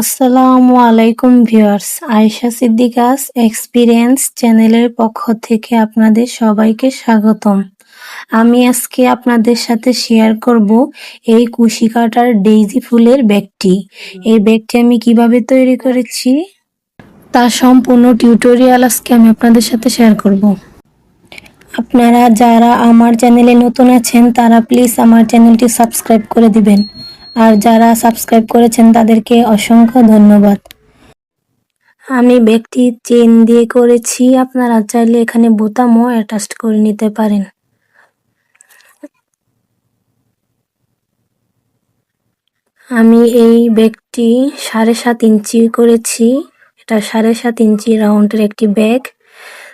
আসসালামু আলাইকুম viewers, Ayesha Siddiqa's experience চ্যানেলের পক্ষ থেকে আপনাদের সবাইকে স্বাগতম। আমি আজকে আপনাদের সাথে শেয়ার করব এই কুশি কাটার ডেইজি ফুলের ব্যাগটি। এই ব্যাগটি আমি কীভাবে তৈরি করেছি তার সম্পূর্ণ টিউটোরিয়াল আজকে আমি আপনাদের সাথে শেয়ার করব। আপনারা যারা আমার চ্যানেলে নতুন আছেন, তারা প্লিজ আমার চ্যানেলটি সাবস্ক্রাইব করে দিবেন। আর যারা সাবস্ক্রাইব করেছেন তাদেরকে অসংখ্য ধন্যবাদ। আমি ব্যাগটি চেন দিয়ে করেছি, আপনারা চাইলে এখানে বোতামও অ্যাটাচ করে নিতে পারেন। আমি এই ব্যাগটি সাড়ে সাত ইঞ্চি করেছি, এটা সাড়ে সাত ইঞ্চি রাউন্ডের একটি ব্যাগ।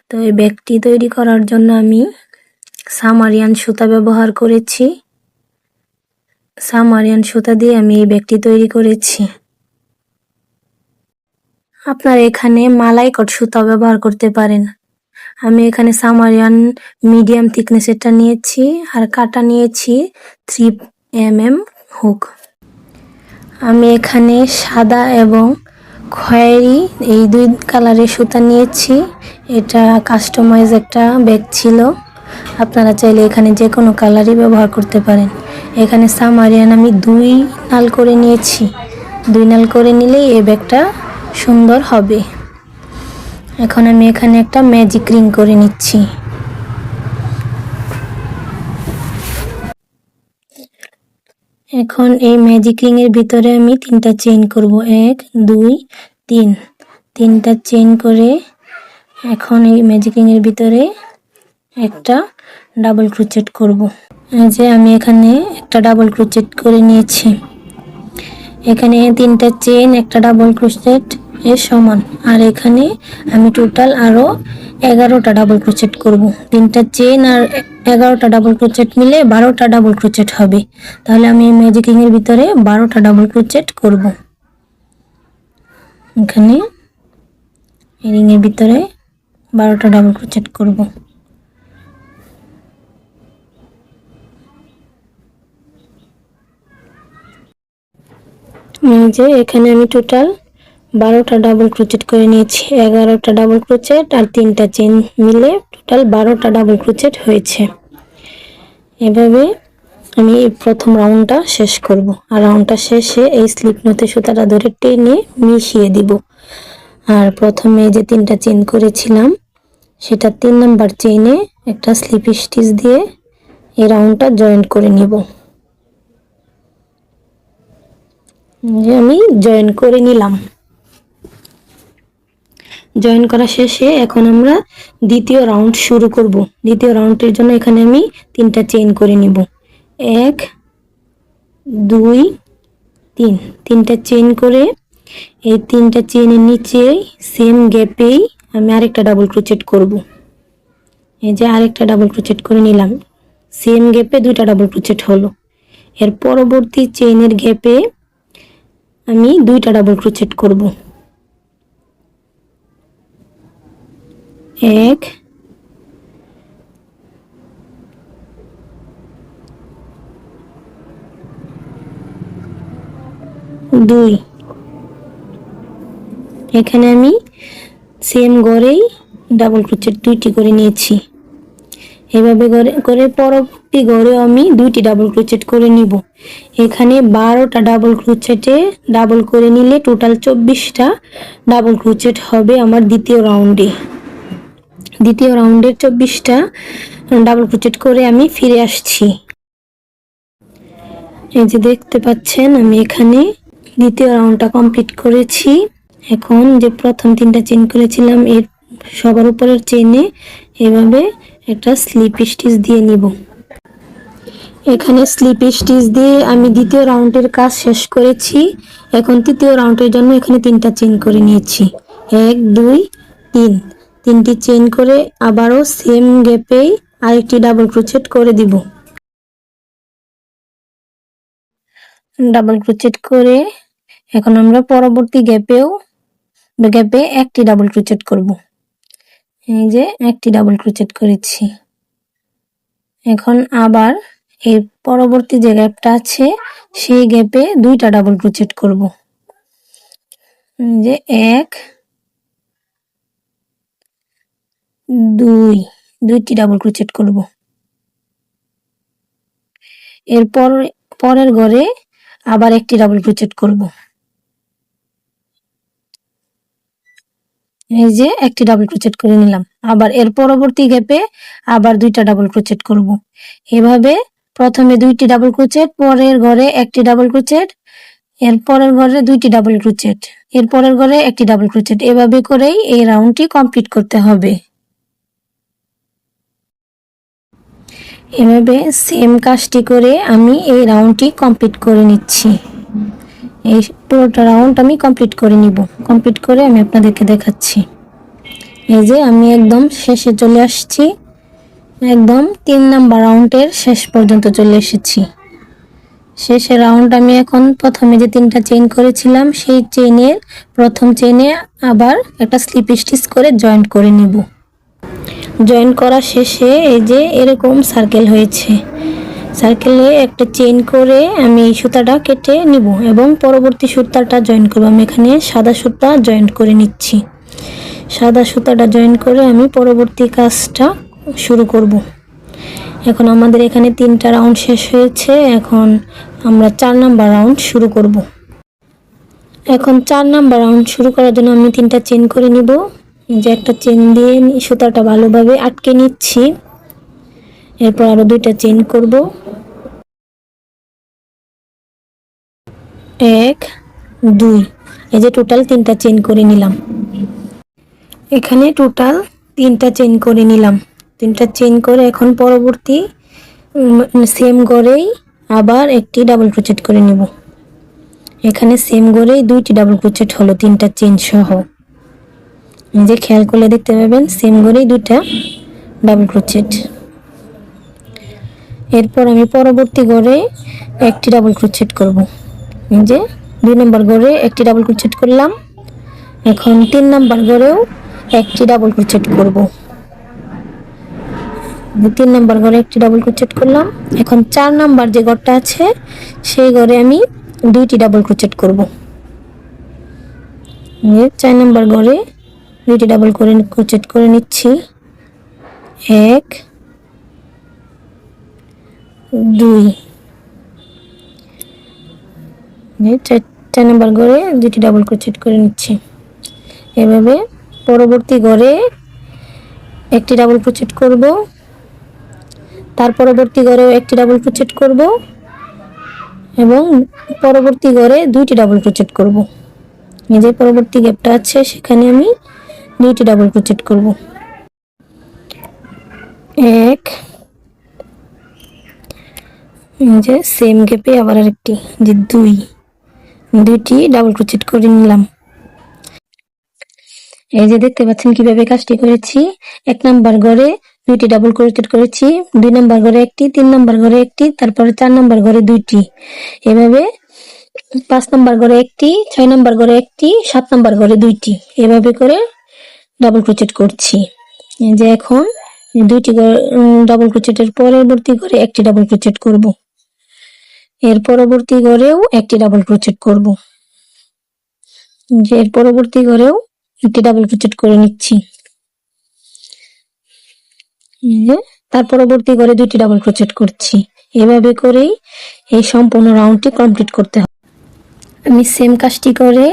তো এই ব্যাগটি তৈরি করার জন্য আমি সামারিয়ান সুতা ব্যবহার করেছি। সামারিয়ান সুতা দিয়ে আমি এই ব্যাগটি তৈরি করেছি। আপনারা এখানে মালাইকট সুতা ব্যবহার করতে পারেন। আমি এখানে সামারিয়ান মিডিয়াম থিকনেসেরটা নিয়েছি আর কাটা নিয়েছি থ্রি এম এম হুক। আমি এখানে সাদা এবং খয়েরি এই দুই কালারের সুতা নিয়েছি। এটা কাস্টমাইজ একটা ব্যাগ ছিল। আপনারা চাইলে এখানে যে কোনো কালারই ব্যবহার করতে পারেন। এখানে সামারিয়ান আমি দুই নাল করে নিয়েছি। দুই নাল করে নিলেই এই ব্যাগটা সুন্দর হবে। এখন আমি এখানে একটা ম্যাজিক রিং করে নিচ্ছি। এখন এই ম্যাজিক রিং এর ভিতরে আমি তিনটা চেইন করব। এক, দুই, তিন। তিনটা চেইন করে এখন এই ম্যাজিক রিং এর ভিতরে একটা ডাবল ক্রুচেট করব। যে আমি এখানে একটা ডাবল ক্রুচেট করে নিয়েছি। এখানে তিনটা চেন একটা ডাবল ক্রুচেট এর সমান। আর এখানে আমি টোটাল আরও এগারোটা ডাবল ক্রুচেট করব। তিনটা চেন আর এগারোটা ডাবল ক্রুচেট মিলে বারোটা ডাবল ক্রুচেট হবে। তাহলে আমি ম্যাজিকিং এর ভিতরে বারোটা ডাবল ক্রুচেট করব। এখানে রিংয়ের ভিতরে বারোটা ডাবল ক্রুচেট করব। যে এখানে আমি টোটাল বারোটা ডাবল ক্রোচেট করে নিয়েছি, এগারোটা ডাবল ক্রোচেট আর তিনটা চেন মিলে টোটাল বারোটা ডাবল ক্রোচেট হয়েছে। এভাবে আমি এই প্রথম রাউন্ডটা শেষ করব। আর রাউন্ডটা শেষে এই স্লিপ নতে সুতাটা ধরে টেনে মিশিয়ে দিব। আর প্রথমে যে তিনটা চেন করেছিলাম, সেটা তিন নাম্বার চেনে একটা স্লিপ স্টিচ দিয়ে এই রাউন্ডটা জয়েন্ট করে নিব। যে আমি জয়েন করে নিলাম। জয়েন করা শেষে এখন আমরা দ্বিতীয় রাউন্ড শুরু করব। দ্বিতীয় রাউন্ডের জন্য এখানে আমি তিনটা চেইন করে নিব। এক, দুই, তিন। তিনটা চেইন করে এই তিনটা চেইনের নিচে সেম গ্যাপেই আমি আরেকটা ডাবল ক্রোচেট করব। এই যে আরেকটা ডাবল ক্রোচেট করে নিলাম। সেম গ্যাপে দুইটা ডাবল ক্রোচেট হলো। এর পরবর্তী চেইনের গ্যাপে আমি দুইটা ডাবল ক্রোচেট করব। এক, দুই। এখানে আমি সেম গড়েই ডাবল ক্রোচেট দুইটি করে নিয়েছি। এভাবে করে করে পরবর্তী ঘরেও আমি দুইটি ডাবল ক্রোচেট করে নিব। এখানে বারোটা ডাবল ক্রোচেটে ডাবল করে নিলে টোটাল চব্বিশটা ডাবল ক্রোচেট হবে আমার দ্বিতীয় রাউন্ডে দ্বিতীয় রাউন্ডের চব্বিশটা ডাবল ক্রোচেট করে আমি ফিরে আসছি। এই যে দেখতে পাচ্ছেন, আমি এখানে দ্বিতীয় রাউন্ডটা কমপ্লিট করেছি। এখন যে প্রথম তিনটা চেন করেছিলাম, এর সবার উপরের চেনে এভাবে একটা স্লিপ স্টিচ দিয়ে নিব। এখানে স্লিপ স্টিচ দিয়ে আমি দ্বিতীয় রাউন্ডের কাজ শেষ করেছি। এখন তৃতীয় রাউন্ডের জন্য এখানে তিনটা চেন করে নিয়েছি। এক, দুই, তিন। তিনটি চেন করে আবারও সেম গ্যাপেই আরেকটি ডাবল ক্রোচেট করে দিব। ডাবল ক্রোচেট করে এখন আমরা পরবর্তী গ্যাপেও, গ্যাপে একটি ডাবল ক্রোচেট করব। এই যে একটি ডাবল ক্রোচেট করেছি। এখন আবার এর পরবর্তী যে গ্যাপটা আছে, সেই গ্যাপে দুইটা ডাবল ক্রোচেট করব। এই যে এক, দুই, দুইটি ডাবল ক্রোচেট করব। এরপর পরের ঘরে আবার একটি ডাবল ক্রোচেট করব। এই যে একটি ডাবল ক্রোচেট করে নিলাম। আবার এর পরবর্তী গ্যাপে আবার দুইটা ডাবল ক্রোচেট করব। এভাবে প্রথমে দুইটি ডাবল ক্রোচেট পরের ঘরে একটি ডাবল ক্রোচেট এর পরের ঘরে দুইটি ডাবল ক্রোচেট এর পরের ঘরে একটি ডাবল ক্রোচেট এভাবে করেই এই রাউন্ডটি কমপ্লিট করতে হবে। এভাবে সেম কাজটি করে আমি এই রাউন্ডটি কমপ্লিট করে নিচ্ছি। এই পুরোটা রাউন্ড আমি কমপ্লিট করে নিব। কমপ্লিট করে আমি আপনাদেরকে দেখাচ্ছি। এই যে আমি একদম শেষে চলে আসছি। একদম তিন নাম্বার রাউন্ডের শেষ পর্যন্ত চলে এসেছি। শেষের রাউন্ড আমি এখন প্রথমে যে তিনটা চেইন করেছিলাম, সেই চেইনের প্রথম চেইনে আবার একটা স্লিপ স্টিচ করে জয়েন্ট করে নিব। জয়েন করা শেষে এই যে এরকম সার্কেল হয়েছে। সার্কেলে একটা চেইন করে আমি এই সুতাটা কেটে নিব এবং পরবর্তী সুতাটা জয়েন করব। আমি এখানে সাদা সুতা জয়েন করে নিচ্ছি। সাদা সুতাটা জয়েন করে আমি পরবর্তী কাজটা শুরু করব। এখন আমাদের এখানে তিনটা রাউন্ড শেষ হয়েছে। এখন আমরা চার নাম্বার রাউন্ড শুরু করব। এখন চার নাম্বার রাউন্ড শুরু করার জন্য আমি তিনটা চেন করে নিব। যে একটা চেন দিয়ে সুতাটা ভালোভাবে আটকে নিচ্ছি। এরপর আরও দুইটা চেন করব। এক, দুই। এই যে টোটাল তিনটা চেন করে নিলাম। এখানে টোটাল তিনটা চেন করে নিলাম। তিনটা চেন করে এখন পরবর্তী সেম গড়েই আবার একটি ডাবল ক্রোচেট করে নেব। এখানে সেম গড়েই দুইটি ডাবল ক্রোচেট হলো, তিনটা চেন সহ। যে খেয়াল করলে দেখতে পাবেন সেম গড়েই দুইটা ডাবল ক্রোচেট এরপর আমি পরবর্তী গড়ে একটি ডাবল ক্রোচেট করব। যে দুই নম্বর গড়ে একটি ডাবল ক্রোচেট করলাম। এখন তিন নম্বর গড়েও একটি ডাবল ক্রোচেট করব। তিন নাম্বার ঘরে একটি ডাবল ক্রোচেট করলাম। এখন চার নাম্বার যে ঘরটা আছে, সেই ঘরে আমি দুইটি ডাবল ক্রোচেট করব। চার নাম্বার ঘরে দুইটি ডাবল করে ক্রোচেট করে নিচ্ছি। এক, দুই। চার নাম্বার ঘরে দুইটি ডাবল ক্রোচেট করে নিচ্ছি। এভাবে পরবর্তী ঘরে একটি ডাবল ক্রোচেট করব। তার পরবর্তী ঘরেও একটি ডাবল ক্রোচেট করব এবং পরবর্তী ঘরে দুইটি ডাবল ক্রোচেট করব। এই যে পরবর্তী গ্যাপটা আছে, সেখানে আমি দুইটি ডাবল ক্রোচেট করব। এক যে সেম গ্যাপে আবার আরেকটি, যে দুই, দুইটি ডাবল ক্রোচেট করে নিলাম। এই যে দেখতে পাচ্ছেন কীভাবে কাজটি করেছি। এক নাম্বার ঘরে দুইটি ডাবল ক্রোচেট করেছি, দুই নাম্বার ঘরে একটি, তিন নাম্বার ঘরে একটি, তারপরে চার নাম্বার ঘরে দুইটি। এভাবে পাঁচ নাম্বার ঘরে একটি, ছয় নাম্বার ঘরে একটি, সাত নাম্বার ঘরে দুইটি। এভাবে করে ডাবল ক্রোচেট করছি। যে এখন দুইটি ডাবল ক্রোচেটের পরবর্তী ঘরে একটি ডাবল ক্রোচেট করব। এর পরবর্তী ঘরেও একটি ডাবল ক্রোচেট করব। যে এর পরবর্তী ঘরেও একটি ডাবল ক্রোচেট করে নিচ্ছি। তার পরবর্তী করে দুইটি ডাবল ক্রোচেট করছি। এভাবে করেই এই সম্পূর্ণ রাউন্ডটি কমপ্লিট করতে হবে। আমি সেম কাজটি করে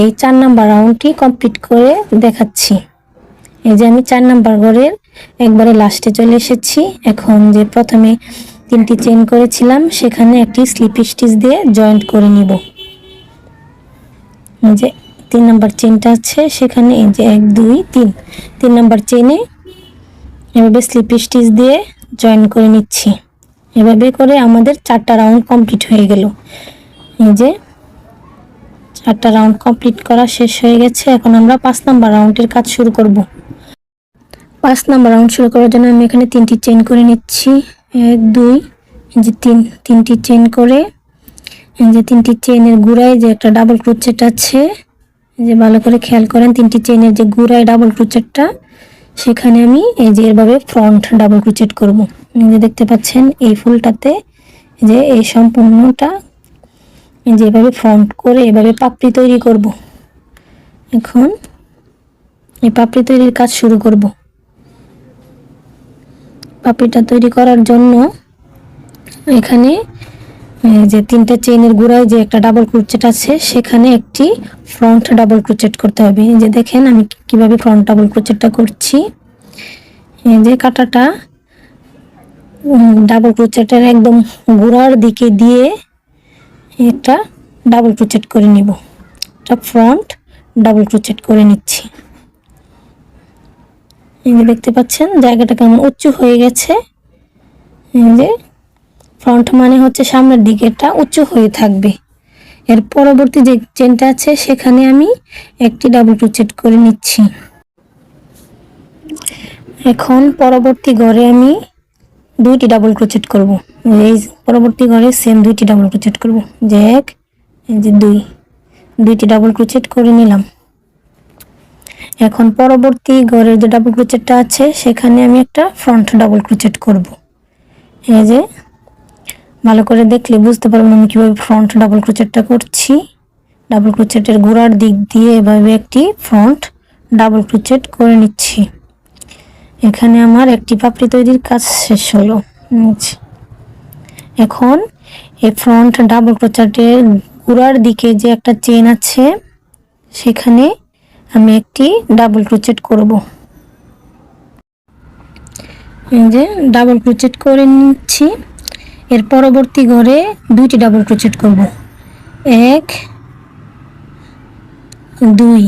এই চার নাম্বার রাউন্ডটি কমপ্লিট করে দেখাচ্ছি। এই যে আমি চার নাম্বার ঘরের একবারে লাস্টে চলে এসেছি। এখন যে প্রথমে তিনটি চেন করেছিলাম, সেখানে একটি স্লিপ স্টিচ দিয়ে জয়েন্ট করে নিব। যে তিন নাম্বার চেনটা আছে, সেখানে এই যে এক, দুই, তিন। তিন নাম্বার চেনে এভাবে স্লিপ স্টিচ দিয়ে জয়েন করে নিচ্ছি। এভাবে করে আমাদের চারটা রাউন্ড কমপ্লিট হয়ে গেল। এই যে চারটা রাউন্ড কমপ্লিট করা শেষ হয়ে গেছে। এখন আমরা পাঁচ নাম্বার রাউন্ডের কাজ শুরু করব। পাঁচ নাম্বার রাউন্ড শুরু করার জন্য আমি এখানে তিনটি চেন করে নিচ্ছি। এক, দুই যে তিন, তিনটি চেন করে, এই যে তিনটি চেনের গুড়ায় যে একটা ডাবল ক্রুচেট আছে যে ভালো করে খেয়াল করেন, তিনটি চেনের যে গুড়ায় ডাবল ক্রুচেটটা সেখানে আমি এই যে এভাবে ফ্রন্ট ডাবল ক্রুচেট করব। যে দেখতে পাচ্ছেন, এই ফুলটাতে যে এই সম্পূর্ণটা যে এভাবে ফ্রন্ট করে এভাবে পাপড়ি তৈরি করব। এখন এই পাপড়ি তৈরির কাজ শুরু করব। পাপড়িটা তৈরি করার জন্য এখানে যে তিনটা চেইনের গোড়ায় যে একটা ডাবল ক্রুচেট আছে, সেখানে একটি ফ্রন্ট ডাবল ক্রুচেট করতে হবে। যে দেখেন আমি কীভাবে ফ্রন্ট ডাবল ক্রুচেটটা করছি। যে কাটাটা ডাবল ক্রুচেটের একদম গোড়ার দিকে দিয়ে একটা ডাবল ক্রুচেট করে নিব। এটা ফ্রন্ট ডাবল ক্রুচেট করে নিচ্ছি। এই যে দেখতে পাচ্ছেন, জায়গাটা কেমন উঁচু হয়ে গেছে। এই যে ফ্রন্ট মানে হচ্ছে সামনের দিকেটা উঁচু হয়ে থাকবে। এর পরবর্তী যে চেনটা আছে, সেখানে আমি একটি ডাবল ক্রুচেট করে নিচ্ছি। এখন পরবর্তী ঘরে আমি দুইটি ডাবল ক্রোচেট করব। এই পরবর্তী ঘরে সেম দুইটি ডাবল ক্রোচেট করব। যে এক, এই যে দুই, দুইটি ডাবল ক্রোচেট করে নিলাম। এখন পরবর্তী ঘরের যে ডাবল ক্রোচেটটা আছে, সেখানে আমি একটা ফ্রন্ট ডাবল ক্রোচেট করব। এই যে ভালো করে দেখলে বুঝতে পারবেন আমি কীভাবে ফ্রন্ট ডাবল ক্রোচেটটা করছি। ডাবল ক্রোচেটের গোড়ার দিক দিয়ে এভাবে একটি ফ্রন্ট ডাবল ক্রোচেট করে নিচ্ছি। এখানে আমার একটি পাপড়ি তৈরির কাজ শেষ হলো। এখন এই ফ্রন্ট ডাবল ক্রোচাটের গোড়ার দিকে যে একটা চেন আছে, সেখানে আমি একটি ডাবল ক্রোচেট করব। এই যে ডাবল ক্রোচেট করে নিচ্ছি। এর পরবর্তী ঘরে দুইটি ডাবল ক্রোচেট করব। এক, দুই।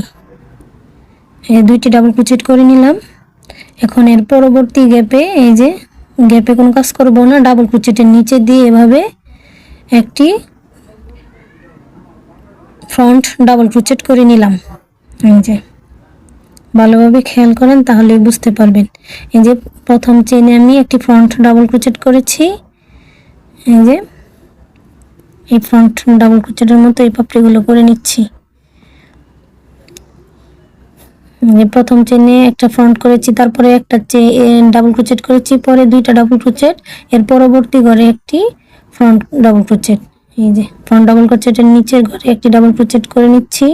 এই দুইটি ডাবল ক্রোচেট করে নিলাম। এখন এর পরবর্তী গ্যাপে এই যে গ্যাপে কোনো কাজ করব না ডাবল ক্রোচেটের নিচে দিয়ে এভাবে একটি ফ্রন্ট ডাবল ক্রোচেট করে নিলাম। এই যে ভালোভাবে খেয়াল করেন তাহলে বুঝতে পারবেন। এই যে প্রথম চেনে আমি একটি ফ্রন্ট ডাবল ক্রোচেট করেছি। এই যে, এই ফ্রন্ট ডাবল ক্রোচেটের মতো এই পাপড়িগুলো করে নিচ্ছি। প্রথম চেনে একটা ফ্রন্ট করেছি, তারপরে একটা ডাবল ক্রোচেট করেছি, পরে দুইটা ডাবল ক্রোচেট এর পরবর্তী ঘরে একটি ফ্রন্ট ডাবল ক্রোচেট এই যে ফ্রন্ট ডাবল ক্রোচেটের নিচের ঘরে একটি ডাবল ক্রোচেট করে নিচ্ছি।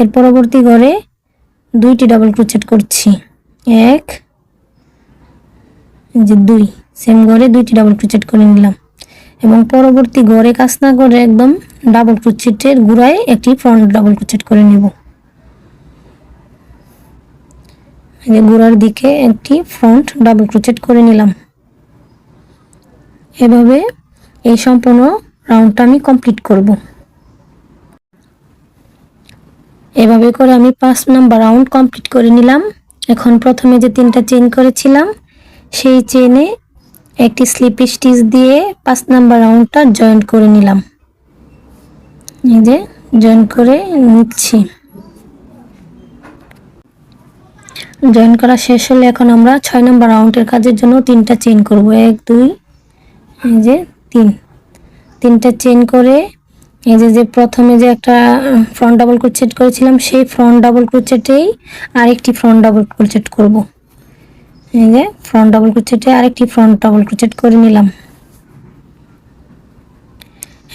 এর পরবর্তী ঘরে দুইটি ডাবল ক্রোচেট করছি। এক যে দুই। সেম ঘরে দুইটি ডাবল ক্রোচেট করে নিলাম। এবং পরবর্তী ঘরে কাজ না করে একদম ডাবল ক্রোচেটের গুড়ায় একটি ফ্রন্ট ডাবল ক্রোচেট করে নিব। গোড়ার দিকে একটি ফ্রন্ট ডাবল ক্রোচেট করে নিলাম। এভাবে এই সম্পূর্ণ রাউন্ডটা আমি কমপ্লিট করব। এভাবে করে আমি পাঁচ নাম্বার রাউন্ড কমপ্লিট করে নিলাম। এখন প্রথমে যে তিনটা চেন করেছিলাম, সেই চেনে একটি স্লিপ স্টিচ দিয়ে পাঁচ নাম্বার রাউন্ডটা জয়েন্ট করে নিলাম। এই যে জয়েন্ট করে নিচ্ছি। জয়েন করা শেষ হলে এখন আমরা ছয় নম্বর রাউন্ডের কাজের জন্য তিনটা চেন করব। এক, দুই, এই যে, তিন। তিনটা চেন করে এই যে যে প্রথমে যে একটা ফ্রন্ট ডাবল ক্রোচেট করেছিলাম, সেই ফ্রন্ট ডাবল ক্রোচেটেই আরেকটি ফ্রন্ট ডাবল ক্রোচেট করব। এই যে ফ্রন্ট ডাবল ক্রোচেটে আরেকটি ফ্রন্ট ডাবল ক্রোচেট করে নিলাম।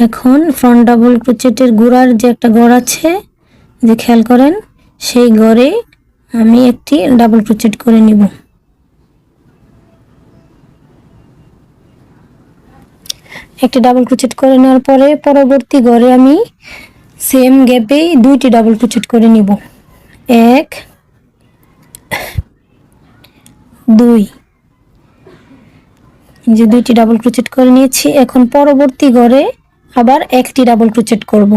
এখন ফ্রন্ট ডাবল ক্রোচেটের গোড়ার যে একটা গড় আছে যে খেয়াল করেন, সেই গড়ে আমি একটি ডাবল ক্রোচেট করে নিব। একটি ডাবল ক্রোচেট করে নেওয়ার পরে পরবর্তী গড়ে আমি সেম গ্যাপেই দুইটি ডাবল ক্রোচেট করে নিব। এক দুই। যে দুইটি ডাবল ক্রোচেট করে নিয়েছি, এখন পরবর্তী ঘরে আবার একটি ডাবল ক্রোচেট করব।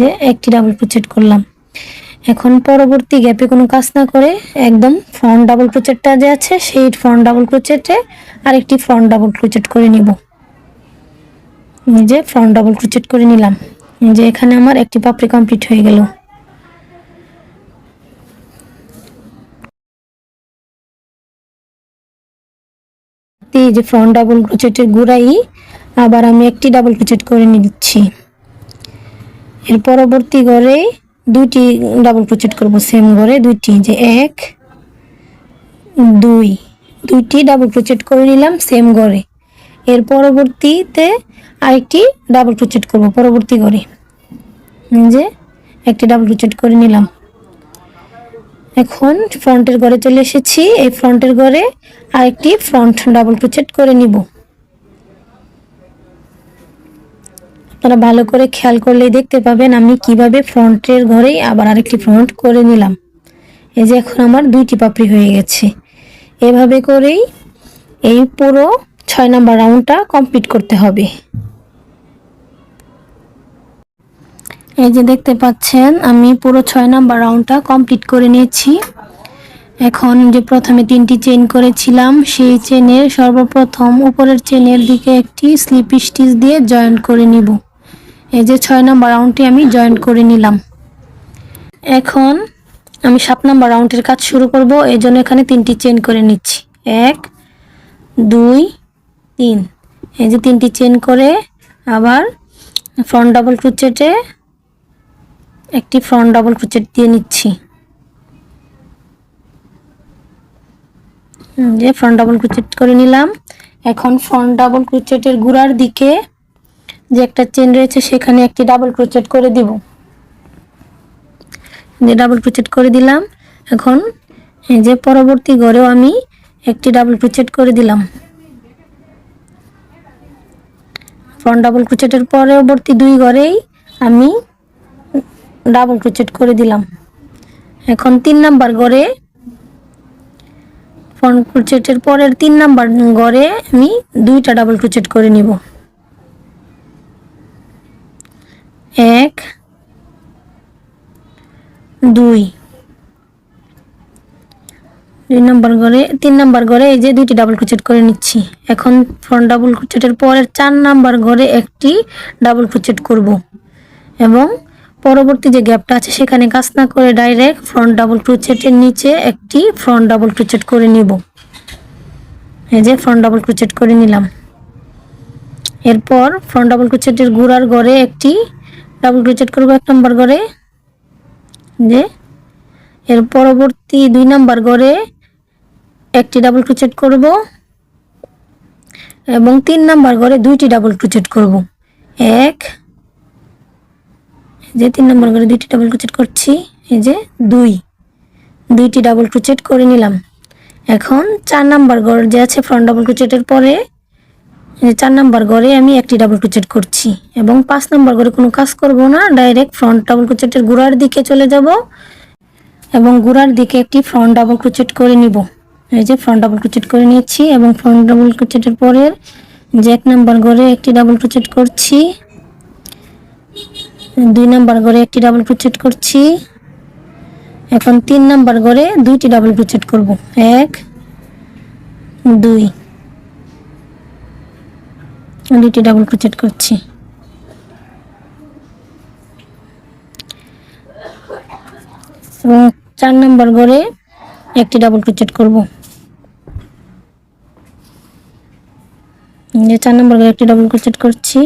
যে একটি ডাবল ক্রোচেট করলাম। এখন পরবর্তী গ্যাপে কোনো কাজ না করে একদম ফ্রন্ট ডাবল ক্রোচেটটা যে আছে, সেই ফ্রন্ট ডাবল ক্রোচেটে আরেকটি ফ্রন্ট ডাবল ক্রোচেট করে নিব। যে ফ্রন্ট ডাবল ক্রোচেট করে নিলাম। যে এখানে আমার একটি পাপড়ি কমপ্লিট হয়ে গেল। এই যে ফ্রন্ট ডাবল ক্রোচেটের গুড়াই, আবার আমি একটি ডাবল ক্রোচেট করে নিচ্ছি। এর পরবর্তী ঘরে দুইটি ডাবল ক্রোচেট করব সেম ঘরে দুইটি, যে এক, দুই। দুইটি ডাবল ক্রোচেট করে নিলাম সেম ঘরে। এর পরবর্তীতে আরেকটি ডাবল ক্রোচেট করব, পরবর্তী ঘরে। যে, একটি ডাবল ক্রোচেট করে নিলাম। এখন ফ্রন্টের ঘরে চলে এসেছি। এই ফ্রন্টের ঘরে আরেকটি ফ্রন্ট ডাবল ক্রোচেট করে নিব। আপনারা ভালো করে খেয়াল করলে দেখতে পাবেন আমি কীভাবে ফ্রন্টের ঘরেই আবার আরেকটি ফ্রন্ট করে নিলাম। এই যে এখন আমার দুইটি পাপড়ি হয়ে গেছে। এভাবে করেই এই পুরো ছয় নাম্বার রাউন্ডটা কমপ্লিট করতে হবে। এই যে দেখতে পাচ্ছেন, আমি পুরো ছয় নাম্বার রাউন্ডটা কমপ্লিট করে নিয়েছি। এখন যে প্রথমে তিনটি চেন করেছিলাম, সেই চেনের সর্বপ্রথম উপরের চেনের দিকে একটি স্লিপ স্টিচ দিয়ে জয়েন্ট করে নিব। এই যে ছয় নাম্বার রাউন্ডটি আমি জয়েন্ট করে নিলাম। এখন আমি সাত নাম্বার রাউন্ডের কাজ শুরু করব, এই জন্য এখানে তিনটি চেন করে নিচ্ছি। এক, দুই, তিন। এই যে তিনটি চেন করে আবার ফ্রন্ট ডাবল ক্রুচেটে একটি ফ্রন্ট ডাবল ক্রুচেট দিয়ে নিচ্ছি। যে ফ্রন্ট ডাবল ক্রুচেট করে নিলাম। এখন ফ্রন্ট ডাবল ক্রুচেটের গুড়ার দিকে যে একটা চেন রয়েছে, সেখানে একটি ডাবল ক্রোচেট করে দিব। যে ডাবল ক্রোচেট করে দিলাম। এখন যে পরবর্তী ঘরেও আমি একটি ডাবল ক্রোচেট করে দিলাম। ফ্রন্ট ডাবল ক্রোচেটের পরবর্তী দুই ঘরেই আমি ডাবল ক্রোচেট করে দিলাম। এখন তিন নাম্বার গড়ে ফ্রন্ট ক্রোচেটের পরের তিন নাম্বার গড়ে আমি দুইটা ডাবল ক্রোচেট করে নিব। এক, দুই। দুই নাম্বার ঘরে তিন নাম্বার ঘরে এই যে দুইটি ডাবল ক্রোচেট করে নিচ্ছি। এখন ফ্রন্ট ডাবল ক্রোচেটের পরের চার নাম্বার ঘরে একটি ডাবল ক্রোচেট করব। এবং পরবর্তী যে গ্যাপটা আছে, সেখানে কাজ না করে ডাইরেক্ট ফ্রন্ট ডাবল ক্রোচেটের নিচে একটি ফ্রন্ট ডাবল ক্রোচেট করে নিব। এই যে ফ্রন্ট ডাবল ক্রোচেট করে নিলাম। এরপর ফ্রন্ট ডাবল ক্রোচেটের গুড়ার গড়ে একটি ডাবল ক্রোচেট করব এক নম্বর গড়ে। যে এর পরবর্তী দুই নাম্বার গড়ে একটি ডাবল ক্রোচেট করব এবং তিন নাম্বার গড়ে দুইটি ডাবল ক্রোচেট করব। এক যে তিন নম্বর ঘরে দুইটি ডাবল ক্রোচেট করছি, এই যে দুই। দুইটি ডাবল ক্রোচেট করে নিলাম। এখন চার নাম্বার গড় যে আছে ফ্রন্ট ডাবল ক্রোচেটের পরে চার নাম্বার গড়ে আমি একটি ডাবল ক্রোচেট করছি এবং পাঁচ নাম্বার ঘরে কোনো কাজ করব না ডাইরেক্ট ফ্রন্ট ডাবল ক্রোচেটের গোড়ার দিকে চলে যাব এবং গোড়ার দিকে একটি ফ্রন্ট ডাবল ক্রোচেট করে নিব। এই যে ফ্রন্ট ডাবল ক্রোচেট করে নিয়েছি এবং ফ্রন্ট ডাবল ক্রোচেটের পরের যে এক নাম্বার গড়ে একটি ডাবল ক্রোচেট করছি দুই নাম্বার ঘরে একটি ডাবল ক্রোচেট করছি। এখন তিন নাম্বার ঘরে দুইটি ডাবল ক্রোচেট করব। এক, দুই। দুইটি ডাবল ক্রোচেট করছি। এবং চার নাম্বার ঘরে একটি ডাবল ক্রোচেট করব। চার নাম্বার ঘরে একটি ডাবল ক্রোচেট করছি।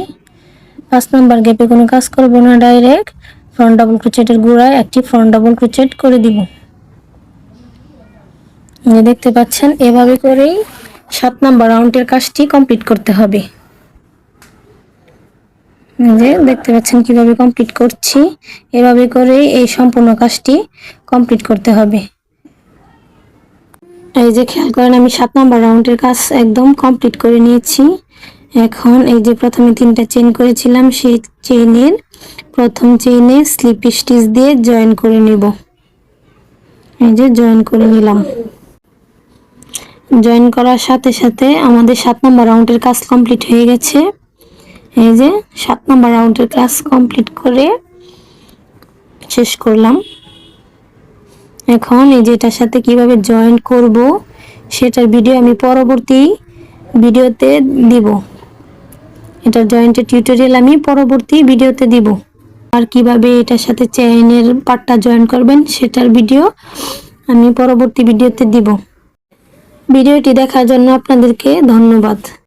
পাঁচ নাম্বার গ্যাপে কোনো কাজ করব না ডাইরেক্ট ফ্রন্ট ডাবল ক্রোচেটের গোড়ায় একটি ফ্রন্ট ডাবল ক্রোচেট করে দিব। দেখতে পাচ্ছেন, এভাবে করেই সাত নাম্বার রাউন্ডের কাজটি কমপ্লিট করতে হবে। যে দেখতে পাচ্ছেন কীভাবে কমপ্লিট করছি, এভাবে করে এই সম্পূর্ণ কাজটি কমপ্লিট করতে হবে। এই যে খেয়াল করেন, আমি সাত নম্বর রাউন্ডের কাজ একদম কমপ্লিট করে নিয়েছি। এখন এই যে প্রথমে তিনটা চেন করেছিলাম, সেই চেনের প্রথম চেনে স্লিপ স্টিচ দিয়ে জয়েন করে নিব। এই যে জয়েন করে নিলাম। জয়েন করার সাথে সাথে আমাদের সাত নম্বর রাউন্ডের কাজ কমপ্লিট হয়ে গেছে। এই যে সাত নম্বর রাউন্ডের কাজ কমপ্লিট করে শেষ করলাম। এখন এই যে এটার সাথে কীভাবে জয়েন করব, সেটার ভিডিও আমি পরবর্তী ভিডিওতে দিব। এটার জয়েন্টের টিউটোরিয়াল আমি পরবর্তী ভিডিওতে দিব। আর কীভাবে এটার সাথে চেইনের পার্টটা জয়েন করবেন সেটার ভিডিও আমি পরবর্তী ভিডিওতে দিব। ভিডিওটি দেখার জন্য আপনাদেরকে ধন্যবাদ।